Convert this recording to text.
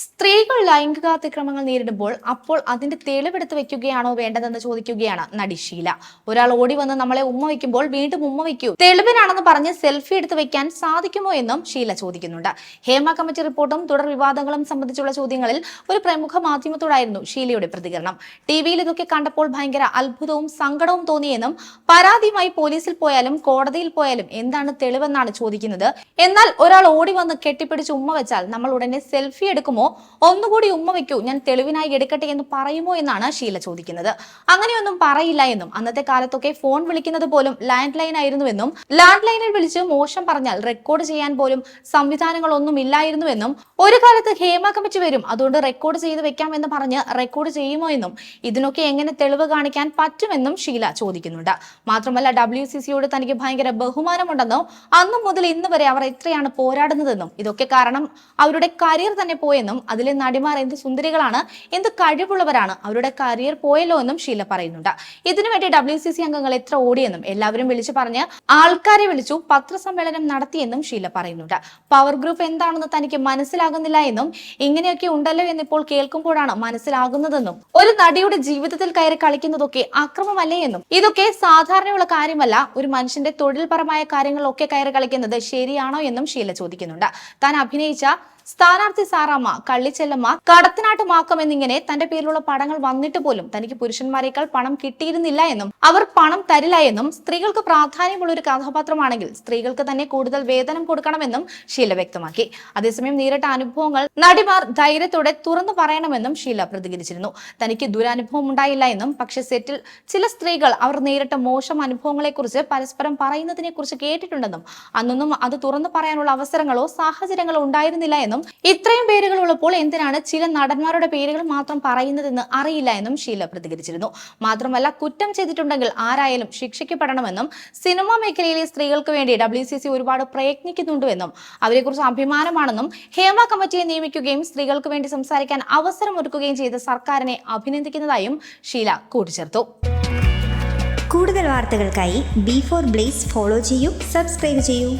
സ്ത്രീകൾ ലൈംഗികാതിക്രമങ്ങൾ നേരിടുമ്പോൾ അപ്പോൾ അതിന്റെ തെളിവെടുത്ത് വെക്കുകയാണോ വേണ്ടതെന്ന് ചോദിക്കുകയാണ് നടി ഷീല. ഒരാൾ ഓടി വന്ന് നമ്മളെ ഉമ്മ വയ്ക്കുമ്പോൾ വീണ്ടും ഉമ്മ വയ്ക്കൂ. തെളിവിനാണെന്ന് പറഞ്ഞ് സെൽഫി എടുത്ത് വെക്കാൻ സാധിക്കുമോ എന്നും ഷീല ചോദിക്കുന്നുണ്ട്. ഹേമ കമ്മിറ്റി റിപ്പോർട്ടും തുടർ വിവാദങ്ങളും സംബന്ധിച്ചുള്ള ചോദ്യങ്ങളിൽ ഒരു പ്രമുഖ മാധ്യമത്തോടായിരുന്നു ഷീലയുടെ പ്രതികരണം. ടി വിയിൽ ഇതൊക്കെ കണ്ടപ്പോൾ ഭയങ്കര അത്ഭുതവും സങ്കടവും തോന്നിയെന്നും പരാതിയുമായി പോലീസിൽ പോയാലും കോടതിയിൽ പോയാലും എന്താണ് തെളിവെന്നാണ് ചോദിക്കുന്നത്. എന്നാൽ ഒരാൾ ഓടി വന്ന് കെട്ടിപ്പിടിച്ച് ഉമ്മ വെച്ചാൽ നമ്മൾ ഉടനെ സെൽഫി എടുക്കുമോ ഒന്നുകൂടി ഉമ്മ വയ്ക്കൂ. ഞാൻ തെളിവിനായി എടുക്കട്ടെ എന്ന് പറയുമോ എന്നാണ് ഷീല ചോദിക്കുന്നത്. അങ്ങനെയൊന്നും പറയില്ല എന്നും അന്നത്തെ കാലത്തൊക്കെ ഫോൺ വിളിക്കുന്നത് പോലും ലാൻഡ് ലൈൻ ആയിരുന്നുവെന്നും ലാൻഡ് ലൈനിൽ വിളിച്ച് മോശം പറഞ്ഞാൽ റെക്കോർഡ് ചെയ്യാൻ പോലും സംവിധാനങ്ങളൊന്നും ഇല്ലായിരുന്നുവെന്നും ഒരു കാലത്ത് ഹേമ കമ്മിറ്റി വരും അതുകൊണ്ട് റെക്കോർഡ് ചെയ്ത് വെക്കാം എന്ന് പറഞ്ഞ് റെക്കോർഡ് ചെയ്യുമോ എന്നും ഇതിനൊക്കെ എങ്ങനെ തെളിവ് കാണിക്കാൻ പറ്റുമെന്നും ഷീല ചോദിക്കുന്നുണ്ട്. മാത്രമല്ല ഡബ്ല്യു സി സിയോട് തനിക്ക് ഭയങ്കര ബഹുമാനമുണ്ടെന്നും അന്നു മുതൽ ഇന്ന് വരെ അവർ എത്രയാണ് പോരാടുന്നതെന്നും ഇതൊക്കെ കാരണം അവരുടെ കരിയർ തന്നെ പോയെന്നും അതിലെ നടിമാർ എന്ത് സുന്ദരികളാണ് എന്ത് കഴിവുള്ളവരാണ് അവരുടെ കരിയർ പോയല്ലോ എന്നും ഷീല പറയുന്നുണ്ട്. ഇതിനുവേണ്ടി ഡബ്ല്യു സി സി അംഗങ്ങൾ എത്ര ഓടിയെന്നും എല്ലാവരും വിളിച്ചു പറഞ്ഞ് ആൾക്കാരെ വിളിച്ചു പത്രസമ്മേളനം നടത്തിയെന്നും ഷീല പറയുന്നുണ്ട്. പവർ ഗ്രൂപ്പ് എന്താണെന്ന് തനിക്ക് മനസ്സിലാകുന്നില്ല എന്നും ഇങ്ങനെയൊക്കെ ഉണ്ടല്ലോ എന്നിപ്പോൾ കേൾക്കുമ്പോഴാണ് മനസ്സിലാകുന്നതെന്നും ഒരു നടിയുടെ ജീവിതത്തിൽ കയറി കളിക്കുന്നതൊക്കെ അക്രമമല്ലേ എന്നും. ഇതൊക്കെ സാധാരണയുള്ള കാര്യമല്ല ഒരു മനുഷ്യന്റെ തൊഴിൽപരമായ കാര്യങ്ങളിലൊക്കെ കയറി കളിക്കുന്നത് ശരിയാണോ എന്നും ഷീല ചോദിക്കുന്നുണ്ട്. താൻ അഭിനയിച്ച സ്ഥാനാർത്ഥി സാറാമ്മ കള്ളിച്ചെല്ലമ്മ കടത്തനാട്ടുമാക്കം എന്നിങ്ങനെ തന്റെ പേരിലുള്ള പടങ്ങൾ വന്നിട്ട് പോലും തനിക്ക് പുരുഷന്മാരെക്കാൾ പണം കിട്ടിയിരുന്നില്ല എന്നും അവർ പണം തരില്ല എന്നും സ്ത്രീകൾക്ക് പ്രാധാന്യമുള്ള ഒരു കഥാപാത്രമാണെങ്കിൽ സ്ത്രീകൾക്ക് തന്നെ കൂടുതൽ വേതനം കൊടുക്കണമെന്നും ഷീല വ്യക്തമാക്കി. അതേസമയം നേരിട്ട അനുഭവങ്ങൾ നടിമാർ ധൈര്യത്തോടെ തുറന്നു പറയണമെന്നും ഷീല പ്രതികരിച്ചിരുന്നു. തനിക്ക് ദുരനുഭവം ഉണ്ടായില്ല എന്നും പക്ഷെ സെറ്റിൽ ചില സ്ത്രീകൾ അവർ നേരിട്ട മോശം അനുഭവങ്ങളെക്കുറിച്ച് പരസ്പരം പറയുന്നതിനെക്കുറിച്ച് കേട്ടിട്ടുണ്ടെന്നും അന്നൊന്നും അത് തുറന്നു പറയാനുള്ള അവസരങ്ങളോ സാഹചര്യങ്ങളോ ഉണ്ടായിരുന്നില്ല എന്നും ഇത്രയും പേരുകൾ ഉള്ളപ്പോൾ എന്തിനാണ് ചില നടന്മാരുടെ പേരുകൾ മാത്രം പറയുന്നതെന്ന് അറിയില്ല എന്നും ഷീല പ്രതികരിച്ചിരുന്നു. മാത്രമല്ല കുറ്റം ചെയ്തിട്ടുണ്ടെങ്കിൽ ആരായാലും ശിക്ഷിക്കപ്പെടണമെന്നും സിനിമാ മേഖലയിലെ സ്ത്രീകൾക്ക് വേണ്ടി ഡബ്ല്യു സി സി ഒരുപാട് പ്രയത്നിക്കുന്നുണ്ടെന്നും അവരെക്കുറിച്ച് അഭിമാനമാണെന്നും ഹേമ കമ്മിറ്റിയെ നിയമിക്കുകയും സ്ത്രീകൾക്ക് വേണ്ടി സംസാരിക്കാൻ അവസരം ഒരുക്കുകയും ചെയ്ത സർക്കാരിനെ അഭിനന്ദിക്കുന്നതായും ഷീല കൂട്ടിച്ചേർത്തു. കൂടുതൽ വാർത്തകൾക്കായി ബി ഫോർ ബ്ലേസ് ഫോളോ ചെയ്യൂ സബ്സ്ക്രൈബ് ചെയ്യൂ.